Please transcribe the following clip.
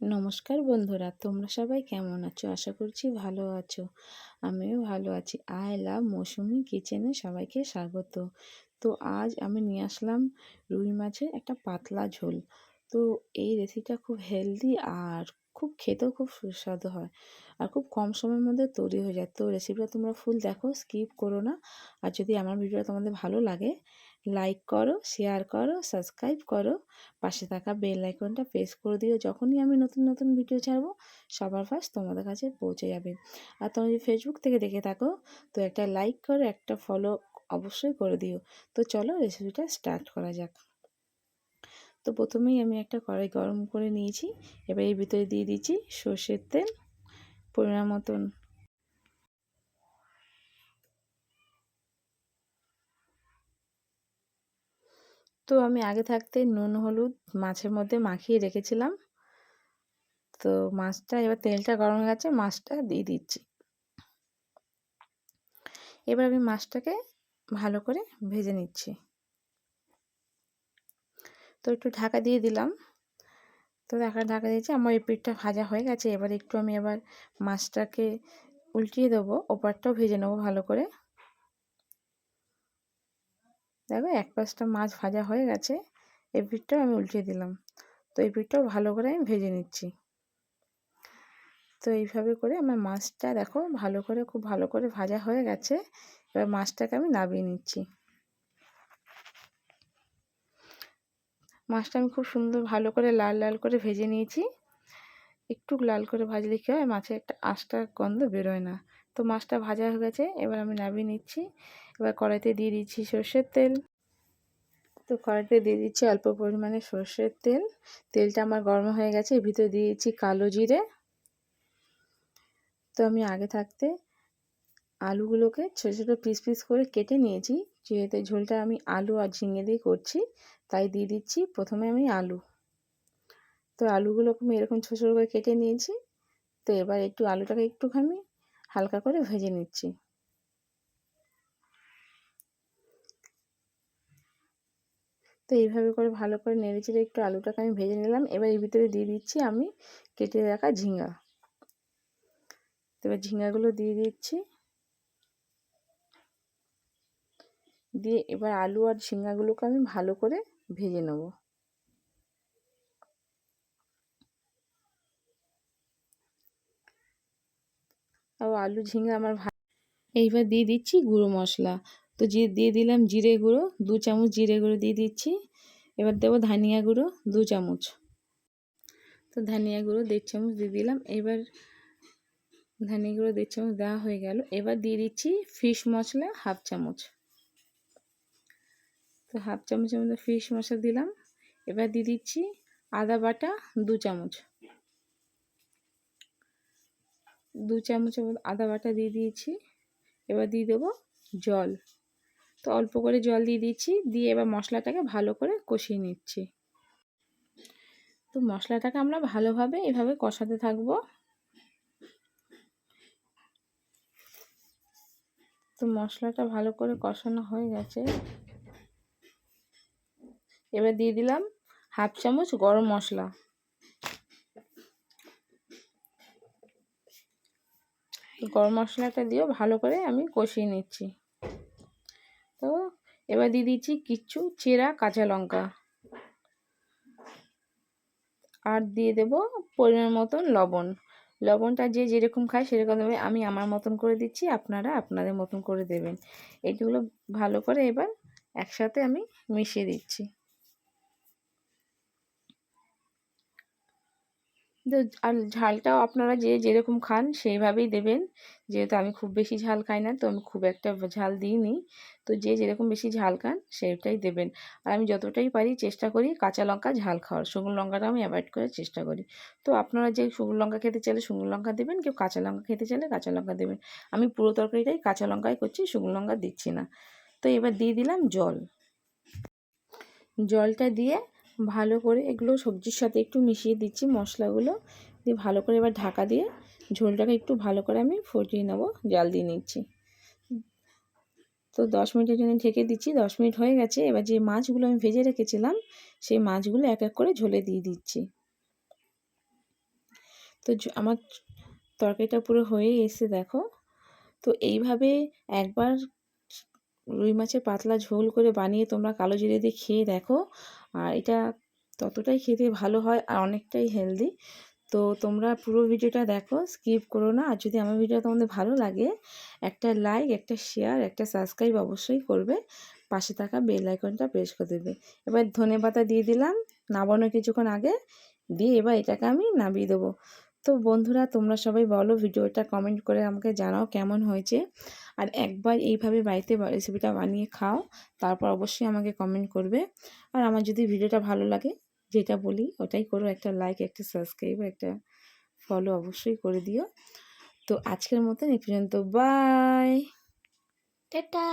নমস্কার বন্ধুরা, তোমরা সবাই কেমন আছো? আশা করছি ভালো আছো। আমিও ভালো আছি। আই লাভ মৌসুমি কিচেনে সবাইকে স্বাগত। তো আজ আমি নিয়ে আসলাম রুই মাছের একটা পাতলা ঝোল। তো এই রেসিপিটা খুব হেলদি আর খুব খেতেও খুব সুস্বাদু হয় আর খুব কম সময়ের মধ্যে তৈরি হয়ে যায়। তো রেসিপিটা তোমরা ফুল দেখো স্কিপ করো না। আর যদি আমার ভিডিওটা তোমাদের ভালো লাগে লাইক করো শেয়ার করো সাবস্ক্রাইব করো, পাশে থাকা বেল আইকনটা প্রেস করে দিও। যখনই আমি নতুন নতুন ভিডিও ছাড়বো, সবার ফার্স্ট তোমাদের কাছে পৌঁছে যাবে। আর তোমরা যদি ফেসবুক থেকে দেখে থাকো, তো একটা লাইক করো, একটা ফলো অবশ্যই করে দিও। তো চলো রেসিপিটা স্টার্ট করা যাক। তো প্রথমেই আমি একটা কড়াই গরম করে নিয়েছি। এবার এর ভিতরে দিয়ে দিচ্ছি সর্ষের তেল, পরিমাণ মতন তো আমি আগে থাকতে নুন, হলুদ মাছের মধ্যে মাখিয়ে রেখেছিলাম। তো মাছটা এবার তেলটা গরম হয়ে গেছে, মাছটা দিয়ে দিচ্ছি। এবার আমি মাছটাকে ভালো করে ভেজে নিচ্ছি। তো একটু ঢাকা দিয়ে দিলাম। তো দেখা ঢাকা দিয়েছি, আমার এই পিঠটা ভাজা হয়ে গেছে। এবার একটু আমি এবার মাছটাকে উল্টিয়ে দেবো, ওপারটাও ভেজে নেব ভালো করে। দেখো এক পাশটা মাছ ভাজা হয়ে গেছে, এই পিঠটাও আমি উল্টিয়ে দিলাম। তো এই পিঠটাও ভালো করে আমি ভেজে নিচ্ছি। তো এইভাবে করে আমার মাছটা দেখো ভালো করে, খুব ভালো করে ভাজা হয়ে গেছে। এবার মাছটাকে আমি নাবিয়ে নিচ্ছি। মাছটা আমি খুব সুন্দর ভালো করে লাল লাল করে ভেজে নিয়েছি। একটু লাল করে ভাজলে কী হয়, মাছের একটা আঁশটা গন্ধ বেরোয় না। তো মাছটা ভাজা হয়ে গেছে, এবার আমি নাবিয়ে নিচ্ছি। এবার কড়াইতে দিয়ে দিচ্ছি সর্ষের তেল। তো কড়াইতে দিয়ে দিচ্ছি অল্প পরিমাণে সর্ষের তেল। তেলটা আমার গরম হয়ে গেছে, এর ভিতরে দিয়ে দিচ্ছি কালো জিরে। তো আমি আগে থাকতে আলুগুলোকে ছোটো ছোটো পিস পিস করে কেটে নিয়েছি, যেহেতু ঝোলটা আমি আলু আর ঝিঙে দিয়ে করছি, তাই দিয়ে দিচ্ছি প্রথমে আমি আলু। তো আলুগুলোকে আমি এরকম ছোটো ছোটো করে কেটে নিয়েছি। তো এবার একটু আলুটাকে একটুখানি হালকা করে ভেজে নিচ্ছি। তো এইভাবে করে ভালো করে নেড়ে চেড়ে একটু আলুটাকে আমি ভেজে নিলাম। এবার এর ভিতরে দিয়ে দিচ্ছি আমি কেটে রাখা ঝিঙ্গা তো এবার ঝিঙ্গাগুলো দিয়ে দিচ্ছি। দিয়ে এবার আলু আর ঝিঙ্গাগুলোকে আমি ভালো করে ভেজে নেব। আর আলু ঝিঙে আমার এইবার দিয়ে দিচ্ছি গুঁড়ো মশলা। তো যে দিয়ে দিলাম জিরে গুঁড়ো, দু চামচ জিরে গুঁড়ো দিয়ে দিচ্ছি। এবার দেবো ধনিয়া গুঁড়ো, দু চামচ। তো ধনিয়া গুঁড়ো দেড় চামচ দিয়ে দিলাম। এবার ধনিয়া গুঁড়ো দেড় চামচ দেওয়া হয়ে গেল। এবার দিয়ে দিচ্ছি ফিশ মশলা, হাফ চামচ। তো হাফ চামচের মধ্যে ফিশ মশলা দিলাম। এবার দিয়ে দিচ্ছি আদা বাটা, দু চামচ। দু চামচের মধ্যে আদা বাটা দিয়ে দিয়েছি। এবার দিয়ে দেবো জল। তো অল্প করে জল দিয়ে দিচ্ছি দিয়ে এবার মশলাটাকে ভালো করে কষিয়ে নিচ্ছি। তো মশলাটাকে আমরা ভালোভাবে এভাবে কষাতে থাকব। তো মশলাটা ভালো করে কষানো হয়ে গেছে। এবার দিয়ে দিলাম হাফ চামচ গরম মশলা। গরম মশলাটা দিয়েও ভালো করে আমি কষিয়ে নিচ্ছি। তো এবার দিয়ে দিচ্ছি কিচ্ছু চেরা কাঁচা লঙ্কা। আর দিয়ে দেব পরিমাণ মতন লবণ। লবণটা যে যেরকম খায় সেরকম দেবে। আমি আমার মতন করে দিচ্ছি, আপনারা আপনাদের মতন করে দেবেন। এগুলো ভালো করে এবার একসাথে আমি মিশিয়ে দিচ্ছি। আর ঝালটাও আপনারা যে যেরকম খান সেইভাবেই দেবেন। যেহেতু আমি খুব বেশি ঝাল খাই না, তো আমি খুব একটা ঝাল দিইনি। তো যে যেরকম বেশি ঝাল খান সেটাই দেবেন। আর আমি যতটাই পারি চেষ্টা করি কাঁচা লঙ্কা ঝাল খাওয়ার। শুকনো লঙ্কাটা আমি অ্যাভয়েড করার চেষ্টা করি। তো আপনারা যে শুকনো লঙ্কা খেতে চাইলে শুকনো লঙ্কা দেবেন, কেউ কাঁচা লঙ্কা খেতে চাইলে কাঁচা লঙ্কা দেবেন। আমি পুরো তরকারিটাই কাঁচা লঙ্কাই করছি, শুকনো লঙ্কা দিচ্ছি না। তো এবার দিয়ে দিলাম জল। জলটা দিয়ে ভালো করে এগুলো সবজির সাথে একটু মিশিয়ে দিচ্ছি মশলাগুলো। দিয়ে ভালো করে এবার ঢাকা দিয়ে ঝোলটাকে একটু ভালো করে আমি ফুটিয়ে নেব, জাল দিয়ে নিচ্ছি। তো দশ মিনিটের জন্য ঢেকে দিচ্ছি, দশ মিনিট হয়ে গেছে। এবার যে মাছগুলো আমি ভেজে রেখেছিলাম, সেই মাছগুলো এক এক করে ঝোলে দিয়ে দিচ্ছি। তো আমার তরকারিটা পুরো হয়ে এসে দেখো। তো এইভাবে একবার রুই মাছের পাতলা ঝোল করে বানিয়ে তোমরা কালো জিরে দিয়ে খেয়ে দেখো। আর এটা ততটাই খেতে ভালো হয় আর অনেকটাই হেলদি তো তোমরা পুরো ভিডিওটা দেখো স্কিপ করো না। আর যদি আমার ভিডিও তোমাদের ভালো লাগে, একটা লাইক একটা শেয়ার একটা সাবস্ক্রাইব অবশ্যই করবে। পাশে থাকা বেল আইকনটা প্রেস করে দেবে। এবার ধনে পাতা দিয়ে দিলাম নামানো কিছুক্ষণ আগে। দিয়ে এবার এটাকে আমি নামিয়ে দেবো। তো বন্ধুরা, তোমরা সবাই বলো, ভিডিওটা কমেন্ট করে আমাকে জানাও কেমন হয়েছে। আর একবার এইভাবে বাড়িতে রেসিপিটা বানিয়ে খাও, তারপর অবশ্যই আমাকে কমেন্ট করবে। আর আমার যদি ভিডিওটা ভালো লাগে, যেটা বলি, ওটাই করো, একটা লাইক একটা সাবস্ক্রাইব একটা ফলো অবশ্যই করে দিও। তো আজকের মতন এ পর্যন্ত বাই টাটা